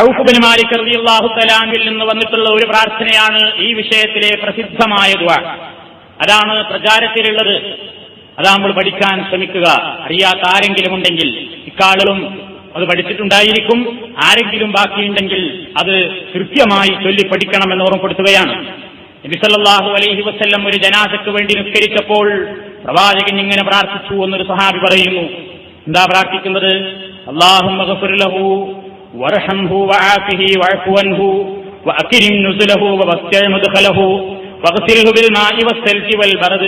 ഔഫുബിൻ മാലിക് റളിയല്ലാഹു തലാങ്കിൽ നിന്ന് വന്നിട്ടുള്ള ഒരു പ്രാർത്ഥനയാണ് ഈ വിഷയത്തിലെ പ്രസിദ്ധമായ ദുആ. അതാണ് പ്രചാരത്തിലുള്ളത്. അതാ നമ്മൾ പഠിക്കാൻ ശ്രമിക്കുക. അറിയാത്ത ആരെങ്കിലും ഉണ്ടെങ്കിൽ ഇക്കാളും അത് പഠിച്ചിട്ടുണ്ടായിരിക്കും. ആരെങ്കിലും ബാക്കിയുണ്ടെങ്കിൽ അത് കൃത്യമായി ചൊല്ലി പഠിക്കണമെന്ന് ഓർമ്മപ്പെടുത്തുകയാണ്. നബിസല്ലാഹു അലൈഹി വസ്ല്ലം ഒരു ജനാസക്ക് വേണ്ടി നിസ്കരിച്ചപ്പോൾ പ്രവാചകൻ ഇങ്ങനെ പ്രാർത്ഥിച്ചു എന്നൊരു സഹാബി പറയുന്നു. എന്താ പ്രാർത്ഥിക്കുന്നത്? അള്ളാഹു وارحمه وعافه واعف عنه وأكرم نزله ووسع مدخله واغسله بالماء والثلج والبرد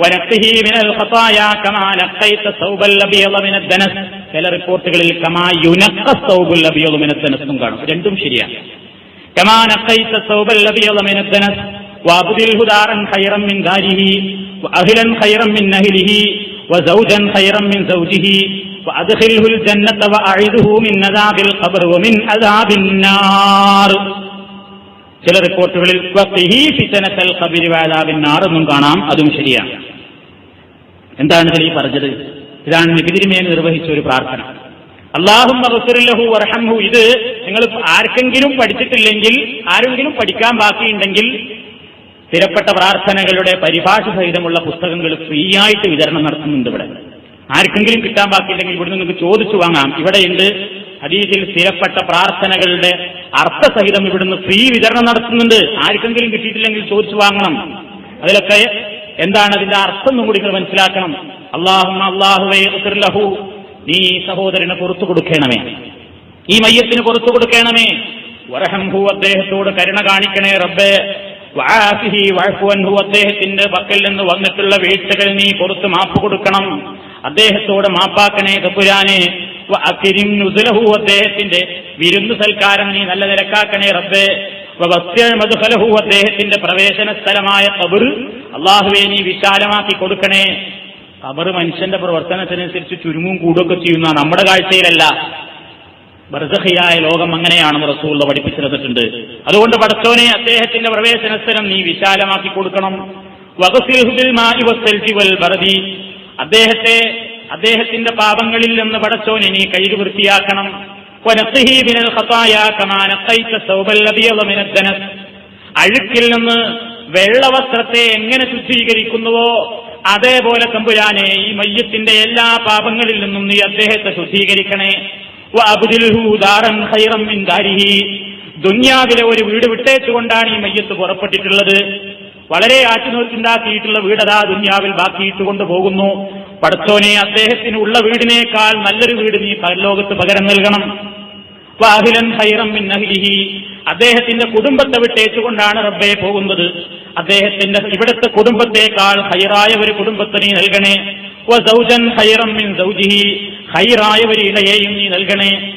ونقه من الخطايا كما نقيت الثوب الأبيض من الدنس ചില റിപ്പോർട്ടുകളിൽ കമാ യുനക്ക സൗബുൽ അബിയൽ മിനദ്ദനസും കാണും രണ്ടും ശരിയാണ് കമാ നഖൈത സൗബൽ അബിയൽ മിനദ്ദനസ് وابدله دارا خيرا من داره واهلا خيرا من اهله وزوجا خيرا من زوجه وادخله الجنه واعذه من عذاب القبر ومن عذاب النار ചില റിപ്പോർട്ടുകളിൽ വഖിഹി ഫിതനത്തൽ ഖബരി വഅദാബിൻ നാർ എന്നും കാണാം അതും ശരിയാണ് എന്താണ് ഇതിൽ ഈ പറഞ്ഞത് ഇതാണ് നിബിതിരിമേൽ നിർവഹിച്ച ഒരു പ്രാർത്ഥന അള്ളാഹും റസൂലുള്ളാഹു വർഹംഹു ഇത് നിങ്ങൾ ആർക്കെങ്കിലും പഠിച്ചിട്ടില്ലെങ്കിൽ ആരെങ്കിലും പഠിക്കാൻ ബാക്കിയുണ്ടെങ്കിൽ സ്ഥിരപ്പെട്ട പ്രാർത്ഥനകളുടെ പരിഭാഷ സഹിതമുള്ള പുസ്തകങ്ങൾ ഫ്രീ ആയിട്ട് വിതരണം നടത്തുന്നുണ്ട് ഇവിടെ ആർക്കെങ്കിലും കിട്ടാൻ ബാക്കിയില്ലെങ്കിൽ ഇവിടെ നിങ്ങൾക്ക് ചോദിച്ചു വാങ്ങാം. ഇവിടെയുണ്ട് ഹദീസിൽ സ്ഥിരപ്പെട്ട പ്രാർത്ഥനകളുടെ അർത്ഥസഹിതം ഇവിടുന്ന് ഫ്രീ വിതരണം നടത്തുന്നുണ്ട്. ആർക്കെങ്കിലും കിട്ടിയിട്ടില്ലെങ്കിൽ ചോദിച്ചു വാങ്ങണം. അതിലൊക്കെ എന്താണ് അതിന്റെ അർത്ഥം എന്നും കൂടി നിങ്ങൾ മനസ്സിലാക്കണം. അള്ളാഹു അള്ളാഹുവേ ലഹു. നീ സഹോദരന് പുറത്തു കൊടുക്കണമേ. ഈ മയ്യത്തിന് പുറത്തു കൊടുക്കണമേ. വറഹംഹു അദ്ദേഹത്തോട് കരുണ കാണിക്കണേ റബ്ബേ. വാഹു അദ്ദേഹത്തിന്റെ പക്കൽ നിന്ന് വന്നിട്ടുള്ള വീഴ്ചകൾ നീ പുറത്ത് മാപ്പ് കൊടുക്കണം. അദ്ദേഹത്തോട് മാപ്പാക്കണേ കപ്പുരാനെ അക്കിരിം നുസുലഹു അദ്ദേഹത്തിന്റെ വിരുന്ന് സൽക്കാരം നീ നല്ല നിരക്കാക്കണേ റബ്ബേ. മധുഫലഹു അദ്ദേഹത്തിന്റെ പ്രവേശന സ്ഥലമായ കബർ അള്ളാഹുവെ നീ വിശാലമാക്കി കൊടുക്കണേ. കബർ മനുഷ്യന്റെ പ്രവർത്തനത്തിനനുസരിച്ച് ചുരുങ്ങും കൂടുകയൊക്കെ ചെയ്യുന്ന നമ്മുടെ കാഴ്ചയിലല്ല. ബർസഹിയായ ലോകം അങ്ങനെയാണെന്ന് റസൂള്ള പഠിപ്പിച്ചിരുന്നിട്ടുണ്ട്. അതുകൊണ്ട് പടച്ചോനെ അദ്ദേഹത്തിന്റെ പ്രവേശന സ്ഥലം നീ വിശാലമാക്കി കൊടുക്കണം. അദ്ദേഹത്തെ അദ്ദേഹത്തിന്റെ പാപങ്ങളിൽ നിന്ന് പടച്ചോൻ ഇനി കഴുകി വൃത്തിയാക്കണം. അഴുക്കിൽ നിന്ന് വെള്ളവസ്ത്രത്തെ എങ്ങനെ ശുദ്ധീകരിക്കുന്നുവോ അതേപോലെ തമ്പുരാനെ ഈ മയ്യത്തിന്റെ എല്ലാ പാപങ്ങളിൽ നിന്നും നീ അദ്ദേഹത്തെ ശുദ്ധീകരിക്കണേ. ദുന്യാവിലെ ഒരു വീട് വിട്ടേച്ചുകൊണ്ടാണ് ഈ മയ്യത്ത് പുറപ്പെട്ടിട്ടുള്ളത്. വളരെ ആറ്റുനോറ്റുണ്ടാക്കിയിട്ടുള്ള വീടതാ ദുന്യാവിൽ ബാക്കിയിട്ട് കൊണ്ടുപോകുന്നു പടത്തോനെ അദ്ദേഹത്തിന് ഉള്ള വീടിനേക്കാൾ നല്ലൊരു വീട് നീ പരലോകത്ത് പകരം നൽകണം. വാഹിലൻ ഹൈറം അദ്ദേഹത്തിന്റെ കുടുംബത്തെ വിട്ടേച്ചുകൊണ്ടാണ് റബ്ബെ പോകുന്നത്. അദ്ദേഹത്തിന്റെ ഇവിടുത്തെ കുടുംബത്തെക്കാൾ ഹൈറായ ഒരു കുടുംബത്തെ നീ നൽകണേ. സൗജൻ ഹൈറം മിൻ സൗജിഹി. ഹൈറായ ഒരു ഇണയെയും നീ നൽകണേ.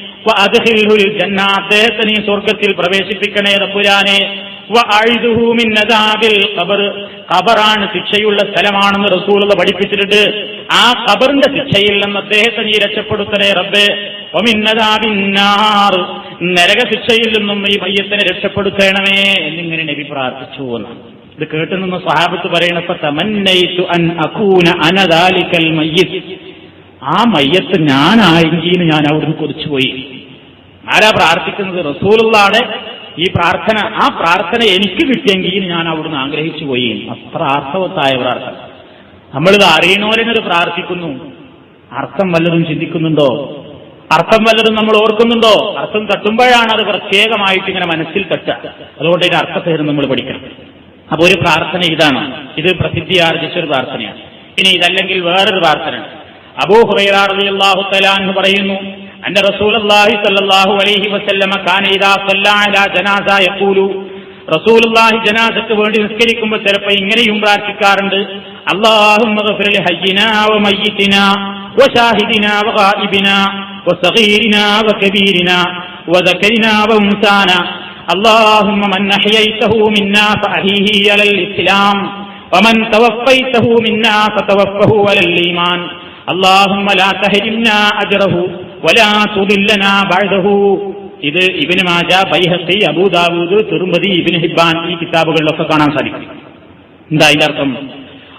ജന്ന. അദ്ദേഹത്തെ നീ സ്വർഗത്തിൽ പ്രവേശിപ്പിക്കണേ റബ്ബുരാനെ ഖബറാണ് ശിക്ഷയുള്ള സ്ഥലമാണെന്ന് റസൂലുള്ള പഠിപ്പിച്ചിട്ടുണ്ട്. ആ ഖബറിന്റെ ശിക്ഷയിൽ നിന്ന് അദ്ദേഹത്തെ നീ രക്ഷപ്പെടുത്തലേ റബ്ബേ. നരക ശിക്ഷയിൽ നിന്നും ഈ മയ്യത്തിനെ രക്ഷപ്പെടുത്തണമേ എന്നിങ്ങനെ നബി പ്രാർത്ഥിച്ചു എന്ന്. ഇത് കേട്ടു നിന്ന് സഹാബത്ത് പറയണപ്പോ അനദാലിക്കൽ മയ്യത്ത് ആ മയ്യത്ത് ഞാനായെങ്കിൽ ഞാൻ അവിടുന്ന് കൊതിച്ചുപോയി. ആരാ പ്രാർത്ഥിക്കുന്നത്? റസൂലുള്ളാടെ ഈ പ്രാർത്ഥന ആ പ്രാർത്ഥന എനിക്ക് കിട്ടിയെങ്കിൽ ഞാൻ അവിടുന്ന് ആഗ്രഹിച്ചു പോയി. അത്ര അർത്ഥവത്തായ പ്രാർത്ഥന. നമ്മളിത് അറിയണോരെന്നത് പ്രാർത്ഥിക്കുന്നു. അർത്ഥം വല്ലതും ചിന്തിക്കുന്നുണ്ടോ? അർത്ഥം വല്ലതും നമ്മൾ ഓർക്കുന്നുണ്ടോ? അർത്ഥം തട്ടുമ്പോഴാണ് അത് പ്രത്യേകമായിട്ട് ഇങ്ങനെ മനസ്സിൽ തട്ടുക. അതുകൊണ്ട് ഇതിന്റെ അർത്ഥത്തെ നമ്മൾ പഠിക്കണം. അപ്പൊ ഒരു പ്രാർത്ഥന ഇതാണ്. ഇത് പ്രസിദ്ധി ആർജിച്ച ഒരു പ്രാർത്ഥനയാണ്. ഇനി ഇതല്ലെങ്കിൽ വേറൊരു പ്രാർത്ഥന അബൂ ഹുറൈറാഹു തലാന്ന് പറയുന്നു അന്റെ റസൂലുള്ളാഹി സ്വല്ലല്ലാഹു അലൈഹി വസല്ലമ കാന ഇദാ സല്ലല്ലാ അലാ ജനാസ യഖൂലു റസൂലുള്ളാഹി ജനാസക്ക് വേണ്ടി നിസ്കരിക്കുമ്പോൾ ചിലപ്പോൾ ഇങ്ങനെയും പ്രാർത്ഥിക്കാറുണ്ട് اللهم اغفر لحينا وميتنا وشاهدنا وغائبنا وصغيرنا وكبيرنا وذكرنا وانثانا اللهم من احييته منا فاحيه على الاسلام ومن توفيته منا فتوفه على الايمان اللهم لا تهرمنا اجره ولا تضلنا بعده ഇത് ഇബിന് മാജ ബൈഹത്തി അബൂദാബൂദ് തിരുമതി ഇബിന് ഹിബാൻ ഈ കിതാബുകളിലൊക്കെ കാണാൻ സാധിക്കും. എന്താ അതിന്റെ അർത്ഥം?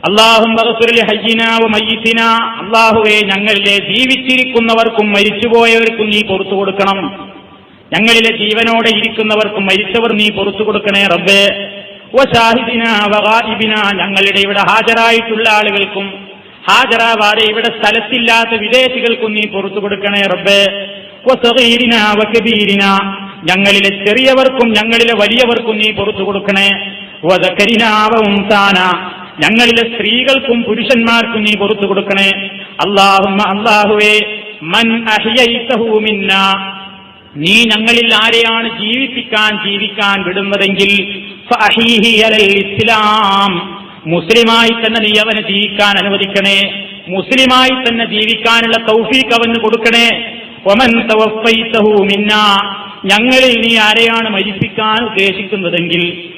അള്ളാഹും അള്ളാഹുവെ ഞങ്ങളിലെ ജീവിച്ചിരിക്കുന്നവർക്കും മരിച്ചുപോയവർക്കും നീ പുറത്തു കൊടുക്കണം. ഞങ്ങളിലെ ജീവനോടെ ഇരിക്കുന്നവർക്കും മരിച്ചവർ നീ പുറത്തു കൊടുക്കണേ റബ്ബേ. ഞങ്ങളുടെ ഇവിടെ ഹാജരായിട്ടുള്ള ആളുകൾക്കും ഹാജരാവാതെ ഇവിടെ സ്ഥലത്തില്ലാത്ത വിദേശികൾക്കും നീ പുറത്തു കൊടുക്കണേ റബ്ബേ. ഞങ്ങളിലെ ചെറിയവർക്കും ഞങ്ങളിലെ വലിയവർക്കും നീ പുറത്തു കൊടുക്കണേ. വഉൻസാന ഞങ്ങളിലെ സ്ത്രീകൾക്കും പുരുഷന്മാർക്കും നീ പുറത്തു കൊടുക്കണേ. അള്ളാഹുമ്മ അള്ളാഹുവേ മൻ അഹിയൈതഹു മിന്ന. നീ ഞങ്ങളിൽ ആരെയാണ് ജീവിപ്പിക്കാൻ ജീവിക്കാൻ വിടുന്നതെങ്കിൽ ഇസ്ലാം. മുസ്ലിമായി തന്നെ നീ അവനെ ജീവിക്കാൻ അനുവദിക്കണേ. മുസ്ലിമായി തന്നെ ജീവിക്കാനുള്ള തൗഫീഖ് അവന് കൊടുക്കണേ. ഒമൻ മിന്ന. ഞങ്ങളിൽ നീ ആരെയാണ് മരിപ്പിക്കാൻ ഉദ്ദേശിക്കുന്നതെങ്കിൽ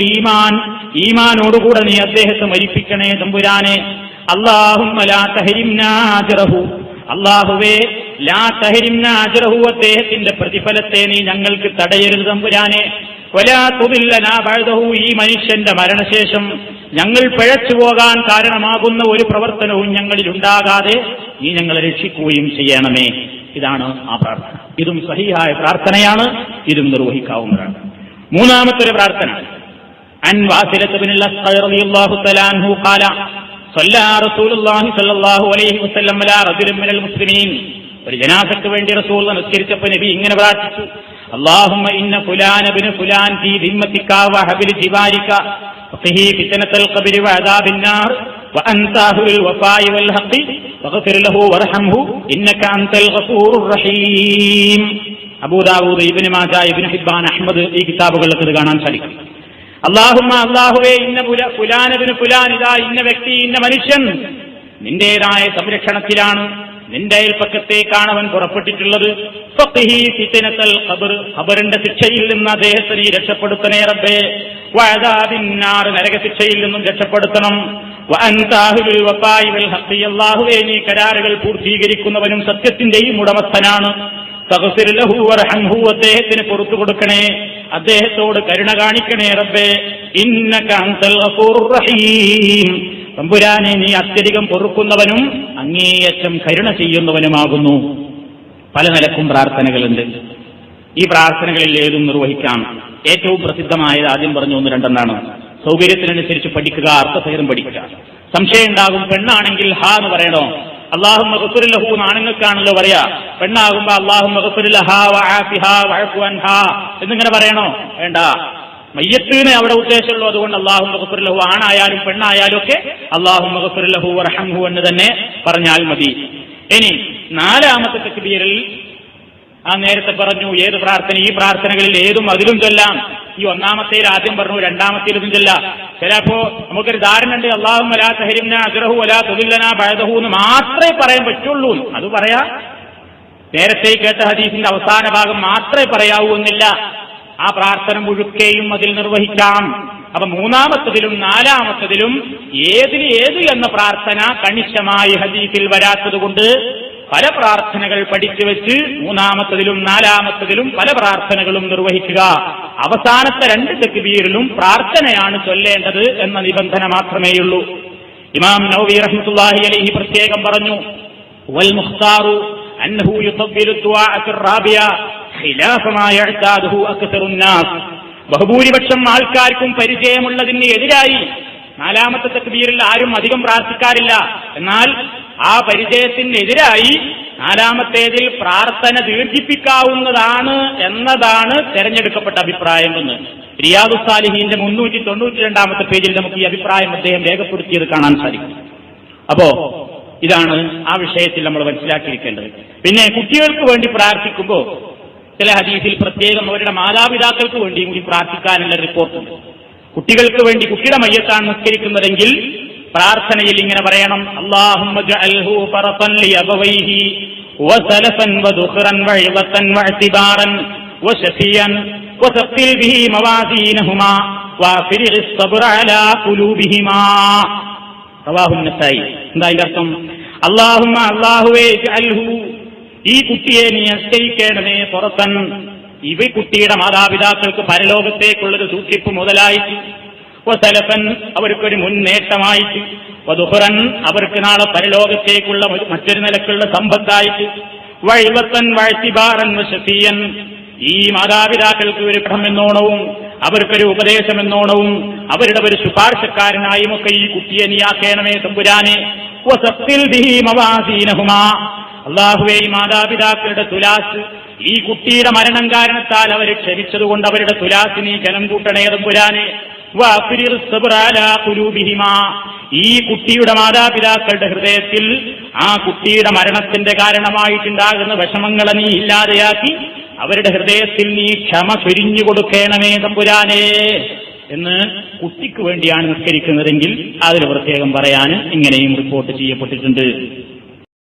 ഈമാൻ. ഈമാനോടുകൂടെ നീ അദ്ദേഹത്തെ മരിപ്പിക്കണേ തമ്പുരാനെ. അജ്റഹു. അള്ളാഹുവേ ലാ തഹരിംന അദ്ദേഹത്തിന്റെ പ്രതിഫലത്തെ നീ ഞങ്ങൾക്ക് തടയരുത് തമ്പുരാനെ. ഈ മനുഷ്യന്റെ മരണശേഷം ഞങ്ങൾ പിഴച്ചു പോകാൻ കാരണമാകുന്ന ഒരു പ്രവർത്തനവും ഞങ്ങളിൽ ഉണ്ടാകാതെ നീ ഞങ്ങളെ രക്ഷിക്കുകയും ചെയ്യണമേ ഇതാണ് ആ പ്രാർത്ഥന ഇതും സഹിഹായ പ്രാർത്ഥനയാണ് ഇതും നിർവഹിക്കാവുന്നതാണ് മൂന്നാമത്തെ ഒരു പ്രാർത്ഥന عن واثلة بن الأسقى رضي الله تعالى عنه قال صلى رسول الله صلى الله عليه وسلم على رجل من المسلمين ഒരു ജനാസക്ക് വേണ്ടി റസൂൽ നിസ്കരിച്ചപ്പോൾ നബി ഇങ്ങനെ പ്രാർത്ഥിച്ചു اللهم إن فلان بن فلان في ذمتك وحبل جبارك وقه فتنة القبر وعذاب النار وأنت أهل الوفاء والحق فاغفر له وارحمه إنك أنت الغفور الرحيم Abu Dawood Ibn Majah Ibn Hibban Ahmad ഈ കിതാബുകളിലൊക്കെ ഇത് കാണാൻ സാധിക്കും അള്ളാഹുമ്മ അള്ളാഹുവേ ഇന്ന പുല- ഫുലാനബിന് ഫുലാൻ ഇതാ ഇന്ന വ്യക്തി ഇന്ന മനുഷ്യൻ നിന്റേതായ സംരക്ഷണത്തിലാണ് നിന്റെ അയൽപ്പക്കത്തേക്കാണ് അവൻ പുറപ്പെട്ടിട്ടുള്ളത് ശിക്ഷയിൽ നിന്ന് അദ്ദേഹത്തെ നീ രക്ഷപ്പെടുത്തണേ റബ്ബേ. വഅദാബിന്നാർ നരകശിക്ഷയിൽ നിന്നും രക്ഷപ്പെടുത്തണം. അള്ളാഹുവേ നീ കരാറുകൾ പൂർത്തീകരിക്കുന്നവനും സത്യത്തിന്റെയും ഉടമസ്ഥനാണ്. അദ്ദേഹത്തിന് പുറത്തു കൊടുക്കണേ. അദ്ദേഹത്തോട് കരുണ കാണിക്കണേ റബ്ബേ. ഇന്നക ഗഫൂറുർ റഹീം. തമ്പുരാനെ നീ അത്യധികം പൊറുക്കുന്നവനും അങ്ങേയറ്റം കരുണ ചെയ്യുന്നവനുമാകുന്നു. പല നിലക്കും പ്രാർത്ഥനകളുണ്ട്. ഈ പ്രാർത്ഥനകളിൽ ഏതും നിർവഹിക്കാം. ഏറ്റവും പ്രസിദ്ധമായത് ആദ്യം പറഞ്ഞു ഒന്ന് രണ്ടെന്നാണ്. സൗകര്യത്തിനനുസരിച്ച് പഠിക്കുക അർത്ഥസഹിതം പഠിക്കുക. സംശയം ഉണ്ടാകും പെണ്ണാണെങ്കിൽ ഹാ എന്ന് പറയണോ? അള്ളാഹു ലഹു ആണുങ്ങൾക്കാണല്ലോ പറയാ. പെണ്ണാകുമ്പോ അള്ളാഹു എന്നിങ്ങനെ പറയണോ? വേണ്ട. മയ്യത്തിന് അവിടെ ഉദ്ദേശമുള്ളൂ. അതുകൊണ്ട് അള്ളാഹു മഹസുലഹു ആണായാലും പെണ്ണായാലും ഒക്കെ അള്ളാഹു മഹസുലഹു റഹംഹു എന്ന് തന്നെ പറഞ്ഞാൽ മതി. ഇനി നാലാമത്തെ തക്ബീറിൽ ആ നേരത്തെ പറഞ്ഞു ഏത് പ്രാർത്ഥന ഈ പ്രാർത്ഥനകളിൽ ഏതും അതിലും ചൊല്ലാം. ഈ ഒന്നാമത്തേൽ ആദ്യം പറഞ്ഞു രണ്ടാമത്തേലും ചൊല്ലാം. ചിലപ്പോ നമുക്കൊരു ധാരണ ഉണ്ട് അള്ളാഹു അലാ തഹരിംന അഗ്രഹു അലാ തൊഴില്ലന ബഴതഹു എന്ന് മാത്രമേ പറയാൻ പറ്റുള്ളൂ അത് പറയാ. നേരത്തെ കേട്ട ഹദീസിന്റെ അവസാന ഭാഗം മാത്രമേ പറയാവൂ എന്നില്ല. ആ പ്രാർത്ഥന മുഴുക്കെയും അതിൽ നിർവഹിക്കാം. അപ്പൊ മൂന്നാമത്തതിലും നാലാമത്തതിലും ഏതിൽ ഏത് എന്ന പ്രാർത്ഥന കണിശമായി ഹദീസിൽ വരാത്തത് കൊണ്ട് പല പ്രാർത്ഥനകൾ പഠിച്ചു വെച്ച് മൂന്നാമത്തതിലും നാലാമത്തതിലും പല പ്രാർത്ഥനകളും നിർവഹിക്കുക. അവസാനത്തെ രണ്ട് തെക്കുബീരിലും പ്രാർത്ഥനയാണ് ചൊല്ലേണ്ടത് എന്ന നിബന്ധന മാത്രമേയുള്ളൂ. ഇമാം നൌവി റഹ്മത്തുള്ളാഹി അലിഹി പ്രത്യേകം പറഞ്ഞു വൽ മുഖ്താറു ഫിർ-റാബിയ ഖിലാഫ ബഹുഭൂരിപക്ഷം ആൾക്കാർക്കും പരിചയമുള്ളതിന് എതിരായി നാലാമത്തെ തക്ബീരിൽ ആരും അധികം പ്രാർത്ഥിക്കാറില്ല. എന്നാൽ ആ പരിചയത്തിനെതിരായി നാലാമത്തേതിൽ പ്രാർത്ഥന ദീർഘിപ്പിക്കാവുന്നതാണ് എന്നതാണ് തെരഞ്ഞെടുക്കപ്പെട്ട അഭിപ്രായം എന്ന്. റിയാദു സാലിഹീന്റെ മുന്നൂറ്റി തൊണ്ണൂറ്റി രണ്ടാമത്തെ പേജിൽ നമുക്ക് ഈ അഭിപ്രായം അദ്ദേഹം രേഖപ്പെടുത്തിയത് കാണാൻ സാധിക്കും. അപ്പോ ഇതാണ് ആ വിഷയത്തിൽ നമ്മൾ മനസ്സിലാക്കിയിരിക്കേണ്ടത്. പിന്നെ കുട്ടികൾക്ക് വേണ്ടി പ്രാർത്ഥിക്കുമ്പോൾ ചില ഹദീസിൽ പ്രത്യേകം അവരുടെ മാതാപിതാക്കൾക്ക് വേണ്ടിയും കൂടി പ്രാർത്ഥിക്കാനുള്ള റിപ്പോർട്ടുണ്ട്. കുട്ടികൾക്ക് വേണ്ടി കുട്ടിയുടെ മയ്യത്താണ് നിസ്കരിക്കുന്നതെങ്കിൽ പ്രാർത്ഥനയിൽ ഇങ്ങനെ പറയണം. അള്ളാഹുമ്മ അള്ളാഹുവേ ഈ കുട്ടിയെ നീ നിശ്ചയിക്കേണ്ടതേ പുറത്തൻ. ഇവ കുട്ടിയുടെ മാതാപിതാക്കൾക്ക് പരലോകത്തേക്കുള്ളൊരു സൂക്ഷിപ്പ് മുതലായിട്ട്. വസലഫൻ അവർക്കൊരു മുന്നേറ്റമായിട്ട്. വധുഹുറൻ അവർക്ക് നാളെ പരലോകത്തേക്കുള്ള മറ്റൊരു നിലക്കുള്ള സമ്പത്തായിട്ട്. വഴിവത്തൻ വഴത്തിബാറൻ വശത്തിയൻ. ഈ മാതാപിതാക്കൾക്ക് ഒരു എന്നോണവും അവർക്കൊരു ഉപദേശമെന്നോണവും അവരുടെ ഒരു ശുപാർശക്കാരനായും ഒക്കെ ഈ കുട്ടിയെ നീയാക്കേണമേ തമ്പുരാനെ. അള്ളാഹുവെ ഈ മാതാപിതാക്കളുടെ തുലാസ്. ഈ കുട്ടിയുടെ മരണം കാരണത്താൽ അവർ ക്ഷമിച്ചതുകൊണ്ട് അവരുടെ തുലാസിന് ജനം കൂട്ടണേ തമ്പുരാനെ വഅഫ്രിർ സബ്റ ഖുലൂബിഹിമാ. ഈ കുട്ടിയുടെ മാതാപിതാക്കളുടെ ഹൃദയത്തിൽ ആ കുട്ടിയുടെ മരണത്തിന്റെ കാരണമായിട്ടുണ്ടാകുന്ന വിഷമങ്ങളെ നീ ഇല്ലാതെയാക്കി അവരുടെ ഹൃദയത്തിൽ നീ ക്ഷമ ചൊരിഞ്ഞു കൊടുക്കണമേ തമ്പുരാനേ എന്ന് കുട്ടിക്ക് വേണ്ടിയാണ് നിസ്കരിക്കുന്നതെങ്കിൽ അതിൽ പ്രത്യേകം പറയാൻ ഇങ്ങനെയും റിപ്പോർട്ട് ചെയ്യപ്പെട്ടിട്ടുണ്ട്.